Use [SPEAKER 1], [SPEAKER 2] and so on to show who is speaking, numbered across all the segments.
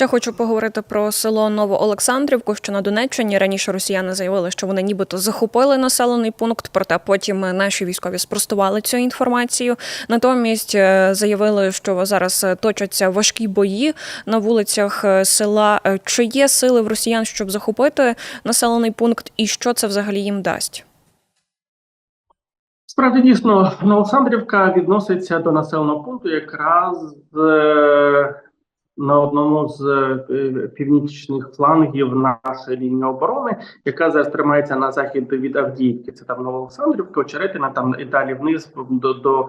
[SPEAKER 1] Ще хочу поговорити про село Новоолександрівку, що на Донеччині раніше росіяни заявили, що вони нібито захопили населений пункт, проте потім наші військові спростували цю інформацію. Натомість е, заявили, що зараз точаться важкі бої на вулицях е, села. Е, Чи є сили в росіян, щоб захопити населений пункт, і що це взагалі їм дасть?
[SPEAKER 2] Справді дійсно, Новосандрівка відноситься до населеного пункту якраз на одному з е, північних флангів нашої лінії оборони, яка зараз тримається на захід від Авдіївки. Це там Новоолександрівка, Очеретина, там і далі вниз до, до е,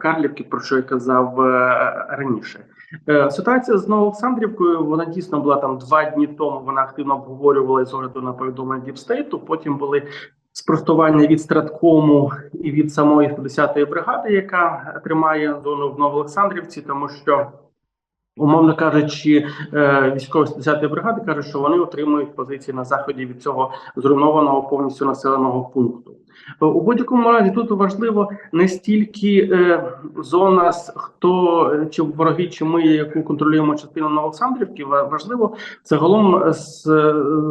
[SPEAKER 2] Карлівки, про що я казав е, раніше. Е, Ситуація з Новоолександрівкою, вона дійсно була там два дні тому. Вона активно обговорювала з огляду на повідомлення Діпстейту. Потім були спростування від страткому і від самої 50-ї бригади, яка тримає зону в Новоолександрівці, тому що. Умовно кажучи, е, військові 50-ї бригади кажуть, що вони отримують позиції на заході від цього зруйнованого повністю населеного пункту. Е, У будь-якому разі тут важливо не стільки е, зона, хто е, чи вороги, чи ми, яку контролюємо частину Новоолександрівки, ва- важливо загалом е,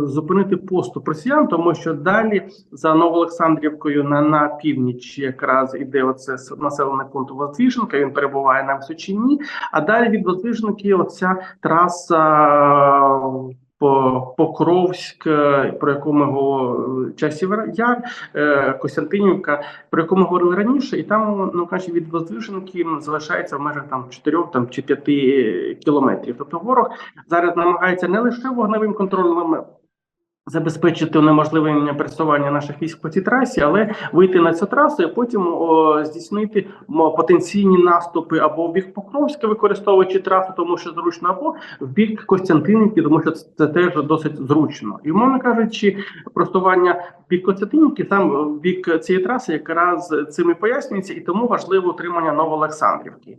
[SPEAKER 2] зупинити поступ росіян, тому що далі за Новоолександрівкою на, на північ якраз іде оце населений пункт Воздвиженка, він перебуває на Височині, а далі від Воздвиженки оця траса Покровськ, е, про яку ми говорили, часів яр, е, Костянтинівка, про яку ми говорили раніше, і там ну каже від Воздвиженки залишається в межах там 4 там чи 5 кілометрів. Тобто ворог зараз намагається не лише вогневим контролем забезпечити унеможливлення пересування наших військ по цій трасі, але вийти на цю трасу і потім о, здійснити потенційні наступи або в бік Покровська, використовуючи трасу, тому що зручно, або в бік Костянтинівки, тому що це, теж досить зручно. І умовно кажучи, просування бік Костянтинівки, там в бік цієї траси якраз цим і пояснюється, і тому важливо утримання Новоолександрівки.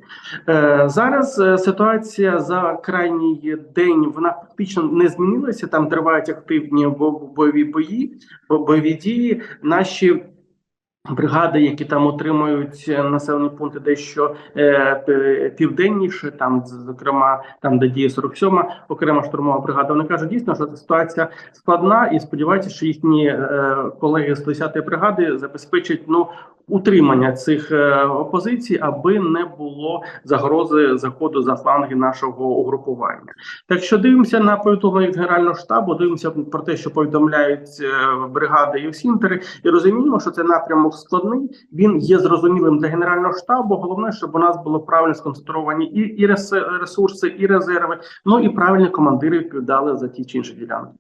[SPEAKER 2] Е, зараз е, ситуація за крайній день вона фактично не змінилася. Там тривають активні бойові бої, бо- бойові дії. Наші бригади, які там утримують е, населені пункти, дещо е, південніше, там зокрема там, де діє 47-ма окрема штурмова бригада. Вони кажуть дійсно, що ситуація складна, і сподіваються, що їхні е, колеги з 10-ї бригади забезпечать ну утримання цих е, опозицій, аби не було загрози заходу за фланги нашого угрупування. Так що дивимося на повідомлення від Генерального штабу, дивимося про те, що повідомляють е, бригади і всінтери, і розуміємо, що цей напрямок складний. Він є зрозумілим для генерального штабу. Головне, щоб у нас було правильно сконцентровані і, і ресурси, і резерви. Ну і правильні командири відповідали за ті чи інші ділянки.